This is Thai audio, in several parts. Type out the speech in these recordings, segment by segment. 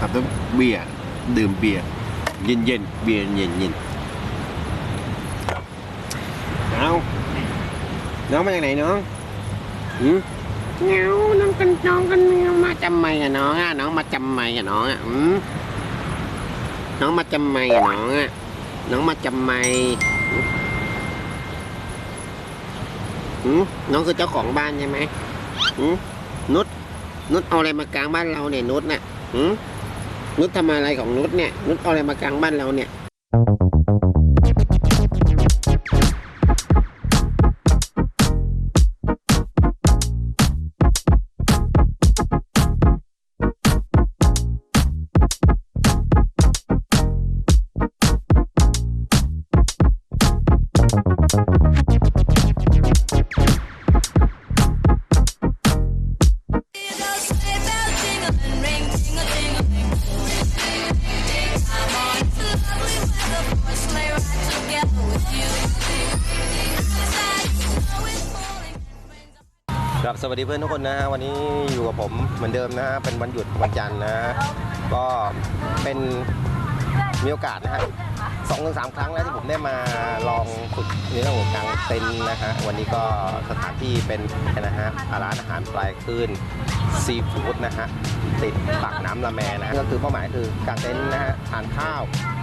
กับด้วยเบียร์ดื่มเบียร์เย็นเย็นเบียร์เย็นเย็นเอาน้องมาจากไหนน้องหืมเงาน้องกันน้องกันมาจำไม่อะน้องอะน้องมาจำไม่อะน้องอะอืมน้องมาจำไม่อะน้องอะน้องมาจำไม่หืมน้องคือเจ้าของบ้านใช่ไหมหืมนุชนุชเอาอะไรมากลางบ้านเราเนี่ยนุชน่ะหืม นุชทำอะไรของนุชเนี่ย นุชเอาอะไรมากลางบ้านเราเนี่ย วัสดีเพื่อนทุกคนนะฮะวันนี้อยู่กับผมเหมือนเดิมนะฮะเป็นวันหยุดวันจันทร์นะฮะก็เป็นมีโอกาสนะฮะสองถึงสามครั้งแล้วที่ผมได้มาลองฝึกในเรื่องของกางเต็นท์นะฮะวันนี้ก็สถานที่เป็นนะฮะร้านอาหารปลายคลื่นซีฟู้ดนะฮะติดปากน้ำละแมนะฮะก็คือเป้าหมายคือกางเต็นท์นะฮะทานข้าว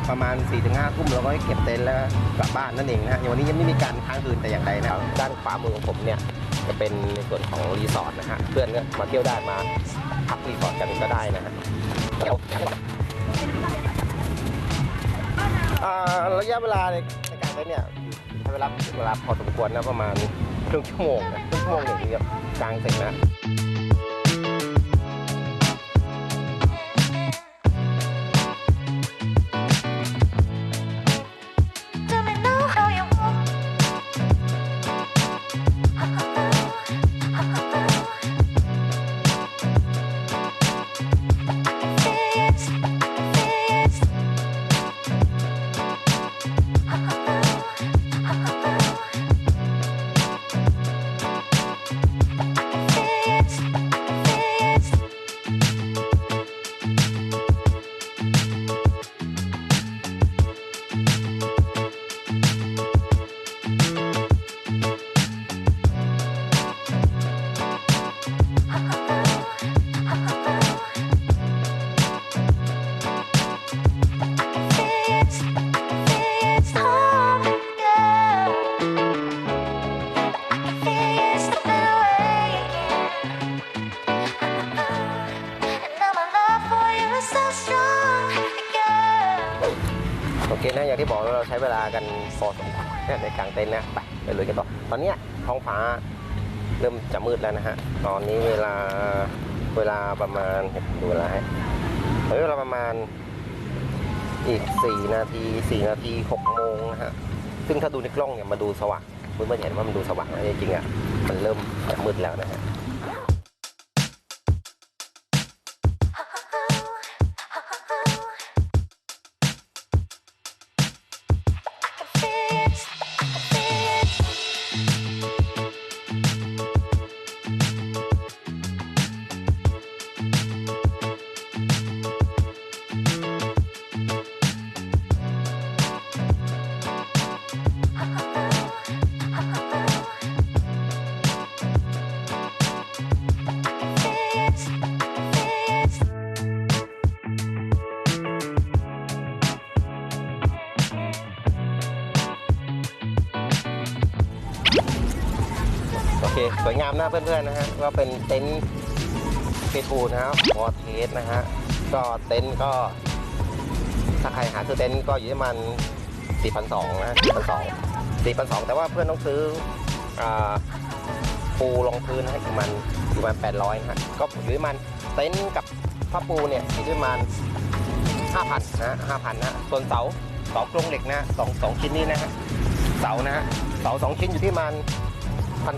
ประมาณ4ี่ถึงห้าทุ่มแล้วก็เก็บเต็นท์แล้วกลับบ้านนั่นเองนะฮะวันนี้ยังไม่มีการค้างคืนแต่อย่างใดนะครับด้านขวามือของผมเนี่ย จะเป็นในส่วนของรีสอร์ทนะฮะเพื่อนก็มาเที่ยวได้มาพักรีสอร์ทกันก็ได้นะฮะเดี๋ยวระยะเวลาในการเล่นเนี่ยใช้เวลาเวลาพอสมควรนะประมาณครึ่งชั่วโมงนะครึ่งชั่วโมงอย่างนี้ยกลางเสร็จนะ โอเคนะอย่างที่บอกเราใช้เวลากันพอสมควรในกลางเต็นท์นะไปไปลุยกันต่อตอนนี้ท้องฟ้าเริ่มจะมืดแล้วนะฮะตอนนี้เวลาเวลาประมาณดูเวลาให้เฮ้ยเวลาประมาณอีก 4 นาที 4 นาที6โมงนะฮะซึ่งถ้าดูในกล้องเนี่ยมาดูสว่างเพื่อเห็นว่ามันดูสว่างนะจริงๆอะมันเริ่มจะมืดแล้วนะฮะ สวยงามนะเพื่อนๆนะฮะก็เป็นเต็นท์เฟทูนะครับวอเทสนะฮะก็เต็นท์ก็ ถ้าใครหาซื้อเต็นท์ก็อยู่ที่มัน4,200นะ4,200 4,200 แต่ว่าเพื่อนต้องซื้ออปูรองพื้นให้ประมาณประมาณ800นะฮะก็อยู่ที่มันเต็นท์กับผ้าปูเนี่ยอยู่ที่มาณ5,000นะ5,000นะส่วนเสาสาโครงเหล็กนะสองสองชิ้นนี้นะฮะเสานะฮะเสาสองชิ้นอยู่ที่มาณ พัน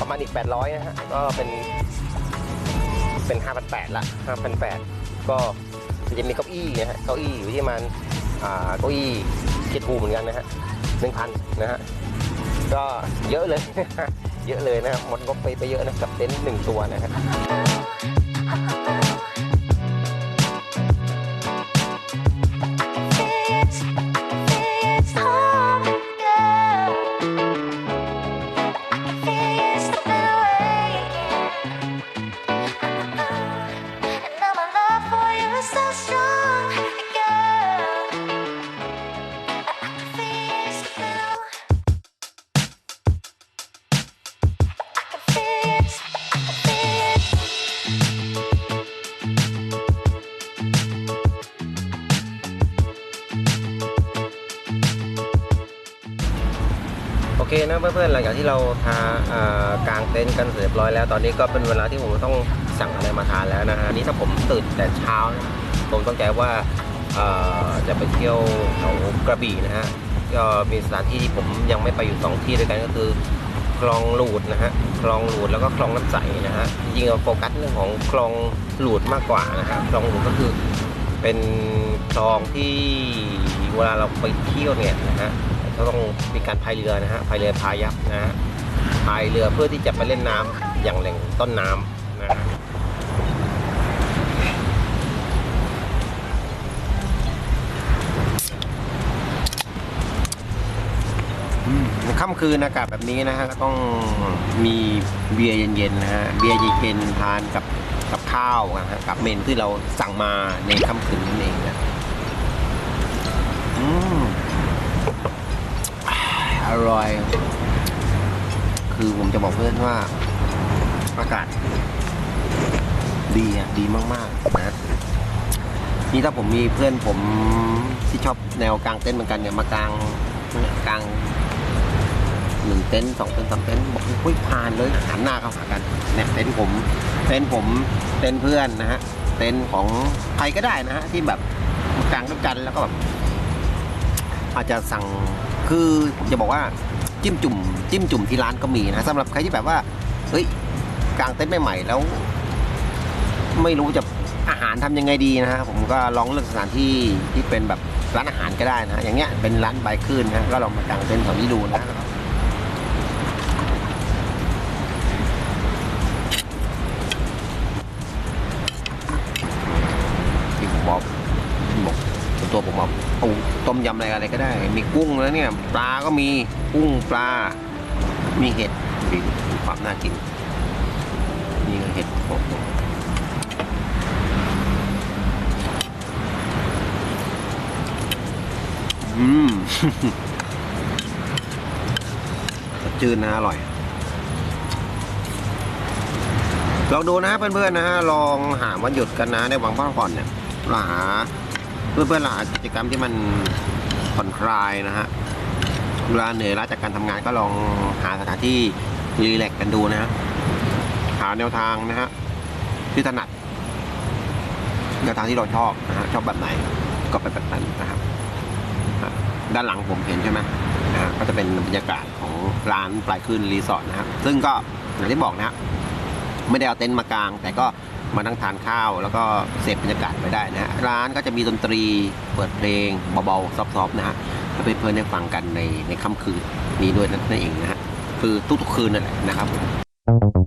ประมาณอีก 800 นะฮะ ก็เป็น เป็น 5,800ละ5,800 ก็จะมีเก้าอี้นะฮะ เก้าอี้อยู่ที่มันอ่า เก้าอี้เจ็ดภูเหมือนกันนะฮะ1,000นะฮะ ก็เยอะเลย เยอะเลยนะฮะหมดงบไปไปเยอะนะกับเต็นท์หนึ่งตัวนะฮะ เคนะเพื่อนๆหลังจากที่เราทาากางเต็นท์กันเสร็จเรียบร้อยแล้ว ตอนนี้ก็เป็นเวลาที่ผมต้องสั่งอะไรมาทานแล้วนะฮะอันนี้ถ้าผมตื่นแต่เช้านะผมต้องใจว่าจะไปเที่ยวแถวกระบี่นะฮะก็มีสถานที่ที่ผมยังไม่ไปอยู่สองที่ด้วยกันก็คือคลองหลูดนะฮะคลองหลูดแล้วก็คลองน้ำใสนะฮะจริงเราโฟกัสเรื่องของคลองหลูดมากกว่านะฮะคลองหลูดก็คือเป็นคลองที่เวลาเราไปเที่ยวเนี่ยนะฮะ ก็ต้องมีการพายเรือนะฮะพายเรือพายักนะฮะพายเรือเพื่อที่จะไปเล่นน้ำอย่างแหล่งต้นน้ำนะฮะค่ำคืนอากาศแบบนี้นะฮะก็ต้องมีเบียร์เย็นๆนะฮะเบียร์เย็นๆทานกับกับข้าวนะฮะกับเมนที่เราสั่งมาในค่ำคืนนั่นเองนะอืม อร่อย คือผมจะบอกเพื่อนว่าอากาศดีอะดีมากๆนะนี่ถ้าผมมีเพื่อนผมที่ชอบแนวกลางเต้นท์เหมือนกันเนี่ยมากลางกลางหนึ่งเต็นท์สองเต็นท์สามเต็นท์บอกเฮ้ยผ่านเลยหันหน้าเข้าหากันเนี่ยเต็นท์ผมเต็นท์ผมเต็นท์เพื่อนนะฮะเต็นท์ของใครก็ได้นะฮะที่แบบมากางด้วยกันแล้วก็แบบอาจจะสั่ง คือผมจะบอกว่าจิ้มจุ่มจิ้มจุ่มที่ร้านก็มีนะสำหรับใครที่แบบว่าเฮ้ยกางเต็นท์ใหม่ๆแล้ว ไม่รู้จะอาหารทำยังไงดีนะฮะผมก็ลองเลือกสถานที่ที่เป็นแบบร้านอาหารก็ได้นะอย่างเงี้ยเป็นร้านใบขึ้นนะก็ลองมากางเต็นท์แถวนี้ดูนะที่ผมบอกบอกตัวผมบอก เอาต้มยำอะไรอะไรก็ได้ มีกุ้งแล้วเนี่ย ปลาก็มีกุ้งปลา มีเห็ดดูดูความน่ากินนี่ก็เห็ดโอ้อืมสดจืดนะอร่อย ลองดูนะเพื่อนๆนะฮะ ลองหาวันหยุดกันนะในวังพักผ่อนเนี่ยหา เพื่อนๆเราหากิจกรรมที่มันผ่อนคลายนะฮะเวลาเหนื่อยล้าจากการทำงานก็ลองหาสถานที่รีแลกกันดูนะฮะหาแนวทางนะฮะที่ถนัดแนวทางที่เราชอบนะฮะชอบแบบไหนก็ไปแบบนั้นนะครับด้านหลังผมเห็นใช่ไหมนะก็จะเป็นบรรยากาศของร้านปลายคืนรีสอร์ทนะครับซึ่งก็อย่างที่บอกนะฮะ ไม่ได้เอาเต็นท์มากาง แต่ก็มานั่งทานข้าว แล้วก็เสพบรรยากาศไปได้นะฮะร้านก็จะมีดนตรีเปิดเพลงเบาๆซอฟๆนะฮะให้เพื่อนๆได้ฟังกันในในค่ำคืนนี้ด้วยนั่นเองนะฮะคือทุกๆคืนนั่นแหละนะครับ